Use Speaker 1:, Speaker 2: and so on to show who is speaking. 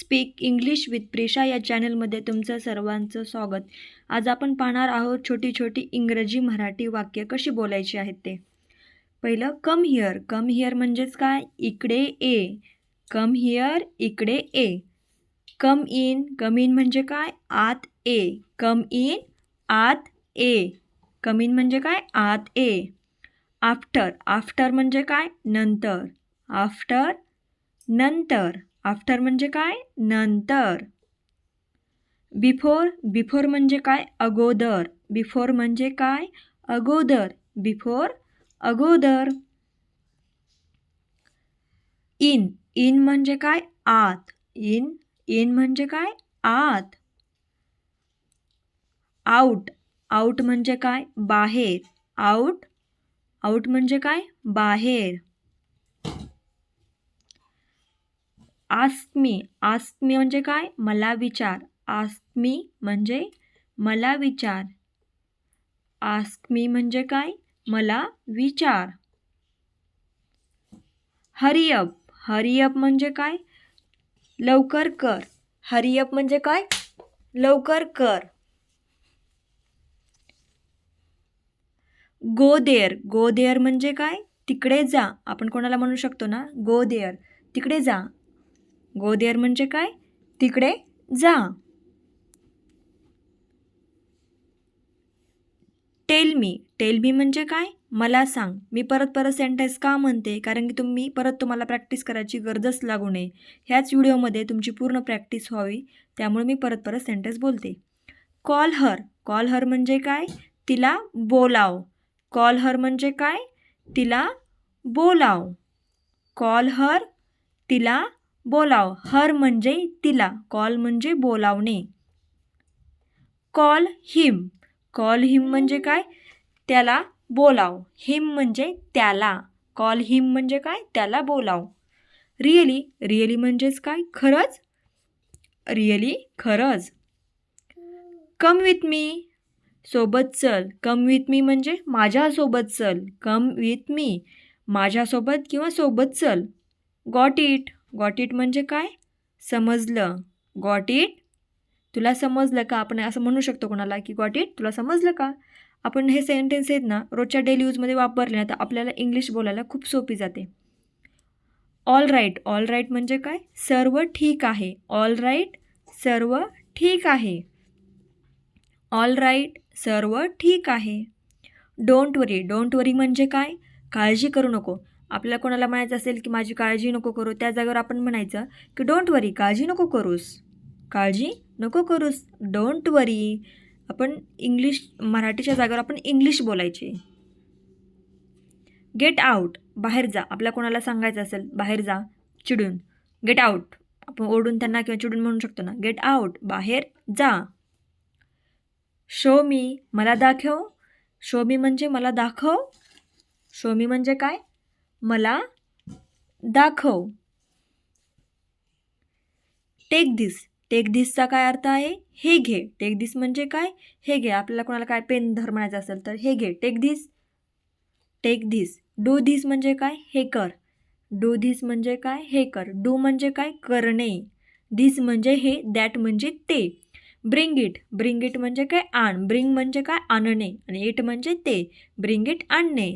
Speaker 1: Speak English with Prisha या चॅनलमध्ये तुमचं सर्वांचं स्वागत. आज आपण पाहणार आहोत छोटी छोटी इंग्रजी मराठी वाक्य कशी बोलायची आहेत ते. पहिलं कम हिअर कम हिअर म्हणजेच काय? इकडे ए. कम हिअर इकडे ए. कम इन कम इन म्हणजे काय? आत ए. कम इन आत ए. कम इन म्हणजे काय? आत ए. आफ्टर आफ्टर म्हणजे काय? नंतर. आफ्टर नंतर. आफ्टर म्हणजे काय? नंतर. बिफोर बिफोर म्हणजे काय? अगोदर. बिफोर म्हणजे काय? अगोदर. बिफोर, अगोदर. इन. इन म्हणजे काय? आत. इन. इन म्हणजे काय? आत. आउट. आउट म्हणजे काय? बाहेर. आउट. आउट म्हणजे काय? बाहेर. आस्क मी आस्क मी म्हणजे काय? मला विचार. आस्क मी म्हणजे मला विचार. आस्क मी म्हणजे काय? मला विचार. हरिअप हरिअप म्हणजे काय? लवकर कर. हरिअप म्हणजे काय? लवकर कर. गो देअर गो देअर म्हणजे काय? तिकडे जा. आपण कोणाला म्हणू शकतो ना? गो देअर तिकडे जा. गो देअर म्हणजे काय? तिकडे जा. टेल मी टेल मी म्हणजे काय? मला सांग. मी परत परत सेंटेन्स का म्हणते? कारण की तुम्ही परत तुम्हाला प्रॅक्टिस करायची गरजच लागू नये. ह्याच व्हिडिओमध्ये तुमची पूर्ण प्रॅक्टिस व्हावी. त्यामुळे मी परत परत सेंटेन्स बोलते. कॉल हर कॉल हर म्हणजे काय? तिला बोलाव. कॉल हर म्हणजे काय? तिला बोलाव. कॉल हर तिला बोलाव. हर म्हणजे तिला. कॉल म्हणजे बोलावणे. Call him. कॉल हिम म्हणजे काय? त्याला बोलाव. हिम म्हणजे त्याला. कॉल हिम म्हणजे काय? त्याला बोलाव. रिअली. रिअली म्हणजेच काय? खरंच? रिअली खरंच. Come with me. सोबत चल. कम विथ मी म्हणजे माझ्यासोबत चल. Come with me. माझ्यासोबत किंवा सोबत चल. Got it. गॉट इट म्हणजे काय? समजलं. Got it? तुला समजलं का? आपण असं म्हणू शकतो कोणाला की गॉट इट? तुला समजलं का? आपण हे सेंटेन्स आहेत ना रोजच्या डेली यूजमध्ये वापरले ना तर आपल्याला इंग्लिश बोलायला खूप सोपी जाते. ऑल राईट ऑल राईट म्हणजे काय? सर्व ठीक आहे. ऑल राईट सर्व ठीक आहे. ऑल राईट सर्व ठीक आहे. डोंट वरी डोंट वरी म्हणजे काय? काळजी करू नको. आपल्याला कोणाला म्हणायचं असेल की माझी काळजी नको करू त्या जागेवर आपण म्हणायचं की डोंट वरी काळजी नको करूस. काळजी नको करूस. डोंट वरी आपण इंग्लिश मराठीच्या जागेवर आपण इंग्लिश बोलायचे. गेट आऊट बाहेर जा. आपल्या कोणाला सांगायचं असेल बाहेर जा. चिडून. गेट आऊट आपण ओढून त्यांना किंवा चिडून म्हणू शकतो ना. गेट आऊट बाहेर जा. शो मी मला दाखव. शो मी म्हणजे मला दाखव. शो मी म्हणजे काय? मला दाखव. टेक दिस टेक दिसचा काय अर्थ आहे? हे घे. टेक दिस म्हणजे काय? हे घे. आपल्याला कोणाला काय पेन धर म्हणायचं असेल तर हे घे. Take this take this do this म्हणजे काय? हे कर. डू धिस म्हणजे काय? हे कर. डू म्हणजे काय? करणे. धिस म्हणजे हे. दॅट म्हणजे ते. ब्रिंग इट ब्रिंग इट म्हणजे काय? आण. ब्रिंग म्हणजे काय? आणणे. आणि इट म्हणजे ते. ब्रिंग इट आणणे.